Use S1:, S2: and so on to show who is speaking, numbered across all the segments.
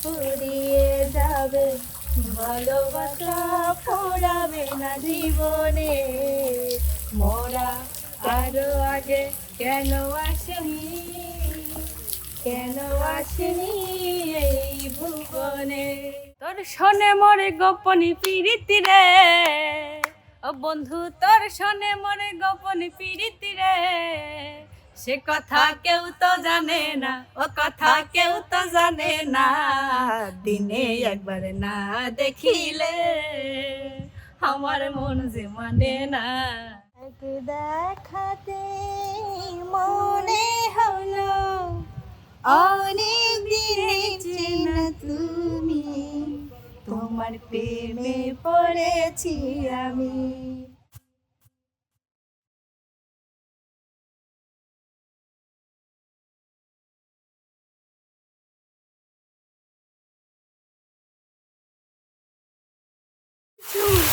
S1: ফুরিয়ে যাবে, ভালোবাসা ফোরাবে না জীবনে। মোরা আরও আগে কেন আসেনি? কেন আসেনি এই ভুবনে? তোর শোনে মরে গোপনী পিরিতি রে। ও বন্ধু, তোর শোনে মরে গোপনী পিরিতি রে। সে কথা কেউ তো জানে না, ও কথা জানে না, দিনে একবার না দেখিলে আমার মন যে মানে না। দেখাতে মনে হলো, অনেক দিনে চেনা তুমি। তোমার প্রেমে পড়েছি আমি।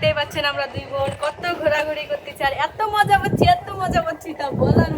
S1: দেখতেই পাচ্ছেন আমরা দুই বোন কত ঘোরাঘুরি করতে আর এত মজা করছি, এত মজা করছি তা বলার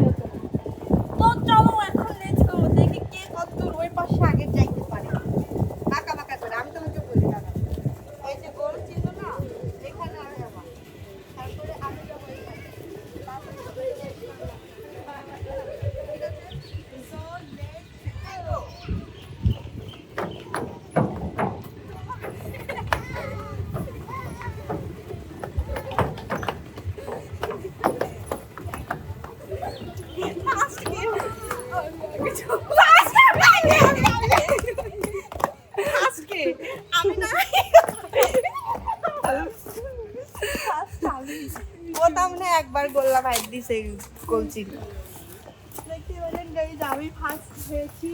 S2: ওটা মানে একবার গোল্লা ভাই দিছে গোল ছিল। দেখতে পেলেন গাইজ আমি ফার্স্ট হয়েছি।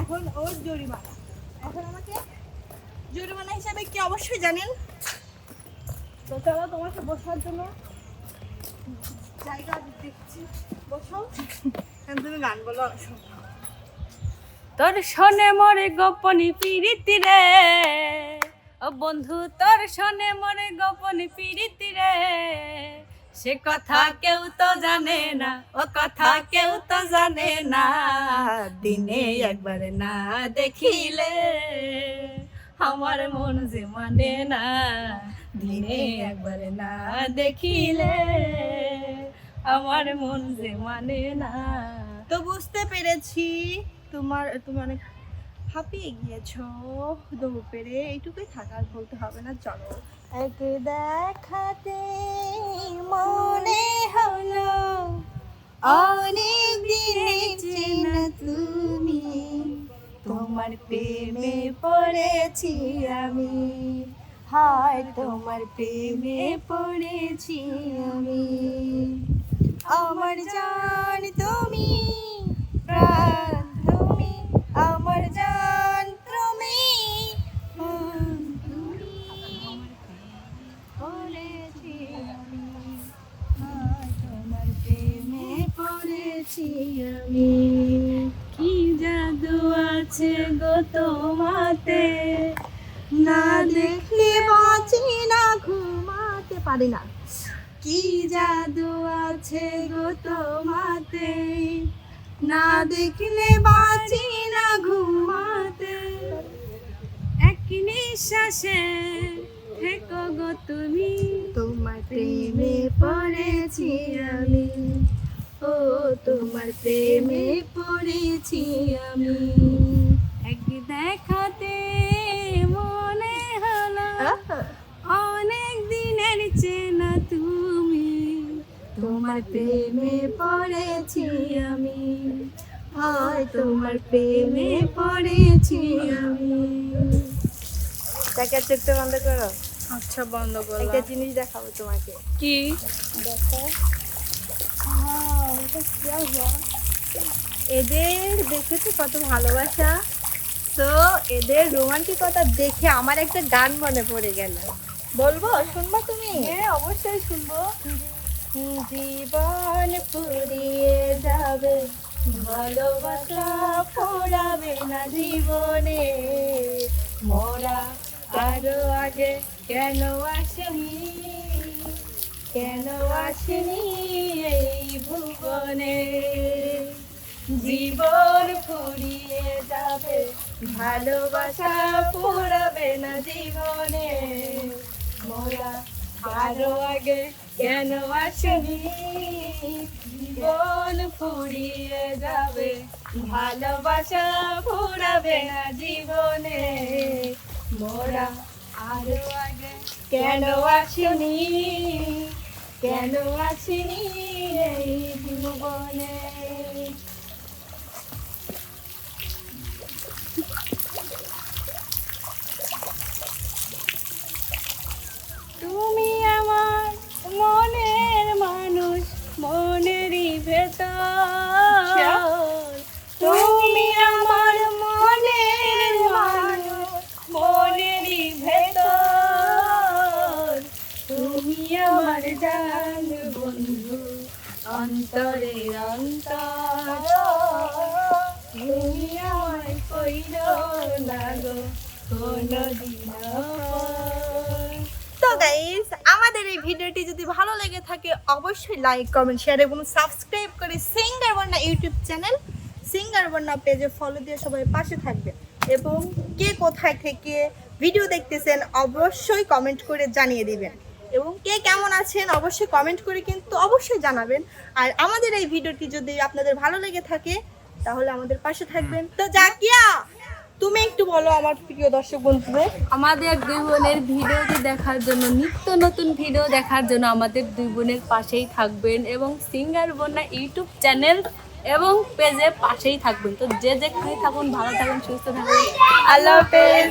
S2: এখন ওর জরিমানা। এখন আমাকে জরিমানা হিসাবে কি অবশ্যই জানেন? তো চলো তোমাকে বসার জন্য জায়গা দেখছি। বসো এখন তুমি গান বলো
S1: তোর শোনে। মরে গোপনী পিরিতি রে। ও বন্ধু, তোর শোনে মরে গোপনী পিরিতি রে। সে কথা কেউ তো জানে না, ও কথা কেউ তো জানে না। দিনে একবার না দেখিলে আমার মন যে মানে না। দিনে একবার না দেখিলে আমার মন যে মানে না।
S2: তো বুঝতে পেরেছি তোমার তুমি অনেক হাঁপিয়ে গিয়েছো? দৌড় পেরে এইটুকুই থাকার বলতে হবে না, চলো। এক দেখাতে মনে হলো, অনেক দিনে চেনা তুমি।
S1: তোমার প্রেমে পড়েছি আমি, হায় তোমার প্রেমে পড়েছি আমি।
S2: আমার জান তুমি, প্রাণ
S1: পড়েছি আমি। কি জাদু আছে গো তোমাতে?
S2: না দেখলে বাঁচি না ঘুমাতে পারি না।
S1: কি জাদু আছে গো তোমাতে? না দেখলে বাঁচি না ঘুমাতে। এক নিঃশ্বাসে থেকো গো তুমি।
S2: তোমার
S1: প্রেমে পড়েছি আমি।
S2: তোমার প্রেমে পড়েছি আমি। হয় তোমার প্রেমে পড়েছি আমি। তাকে চোখটা বন্ধ করো।
S1: আচ্ছা বন্ধ
S2: করো
S1: একটা
S2: জিনিস দেখাবো তোমাকে।
S1: কি?
S2: দেখো। এদের দেখেছ কত ভালোবাসা। তো এদের রোমান্টিকতা দেখে আমার একটা গান মনে পড়ে গেল। বলব? শুনবা তুমি? হ্যাঁ অবশ্যই শুনব। জীবন ফুরিয়ে যাবে, ভালোবাসা ফোরাবে না জীবনে। মোরা আরও আগে কেন আসেনি? কেন আসেনি এই ভুবনে? জীবন ফুরিয়ে যাবে, ভালোবাসা ফুরাবে না জীবনে। মোরা আরও আগে কেন আসনি? জীবন ফুরিয়ে যাবে, ভালোবাসা ফুরাবে না জীবনে। মোরা আরও আগে কেন আসনি? কেন আসনি এই জীবনে?
S1: অন্তর তুমি আমায়
S2: তো গাইস আমাদের এই ভিডিওটি যদি ভালো লেগে থাকে, অবশ্যই লাইক কমেন্ট শেয়ার এবং সাবস্ক্রাইব করে singer Bonna YouTube channel singer Bonna পেজে ফলো দিয়ে সবাই পাশে থাকবে। এবং কে কোথায় থেকে ভিডিও দেখতেছেন, অবশ্যই কমেন্ট করে জানিয়ে দিবেন। এবং কে কেমন আছেন অবশ্যই কমেন্ট করে কিন্তু অবশ্যই জানাবেন। আর আমাদের এই ভিডিওটি যদি আপনাদের ভালো লেগে থাকে, তাহলে আমাদের পাশে থাকবেন। তো জাকিয়া, তুমি একটু বলো আমার প্রিয় দর্শক বন্ধুদের।
S1: আমাদের দুই বোনের ভিডিওটি দেখার জন্য, নিত্য নতুন ভিডিও দেখার জন্য আমাদের দুই বোনের পাশেই থাকবেন এবং সিঙ্গার বন্যা ইউটিউব চ্যানেল এবং পেজে পাশেই থাকবেন। তো যে যে থাকুন, ভালো থাকুন, সুস্থ থাকুন।
S2: আল্লাহ হাফেজ।